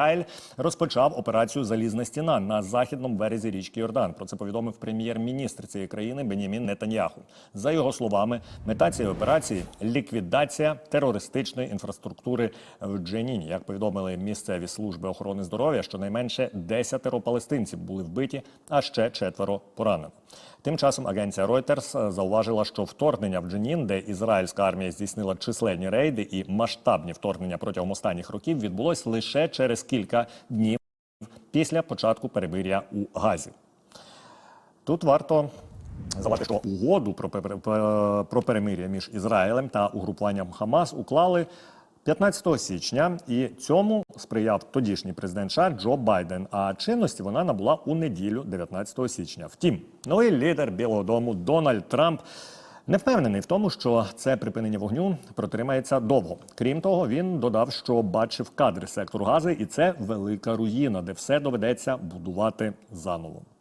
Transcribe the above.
Ізраїль розпочав операцію Залізна стіна на західному березі річки Йордан. Про це повідомив прем'єр-міністр цієї країни Бенімін Нетаньяху. За його словами, мета цієї операції ліквідація терористичної інфраструктури в Дженіні. Як повідомили місцеві служби охорони здоров'я, щонайменше десятеро палестинців були вбиті, а ще четверо поранено. Тим часом агенція Reuters зауважила, що вторгнення в Дженін, де ізраїльська армія здійснила численні рейди і масштабні вторгнення протягом останніх років, відбулось лише через кілька днів після початку перемир'я у Газі. Тут варто Завати, що угоду про, про перемир'я між Ізраїлем та угрупуванням Хамас уклали 15 січня, і цьому сприяв тодішній президент США Джо Байден. А чинності вона набула у неділю, 19 січня. Втім, новий лідер Білого Дому Дональд Трамп. Не впевнений в тому, що це припинення вогню протримається довго. Крім того, він додав, що бачив кадри сектору Гази, і це велика руїна, де все доведеться будувати заново.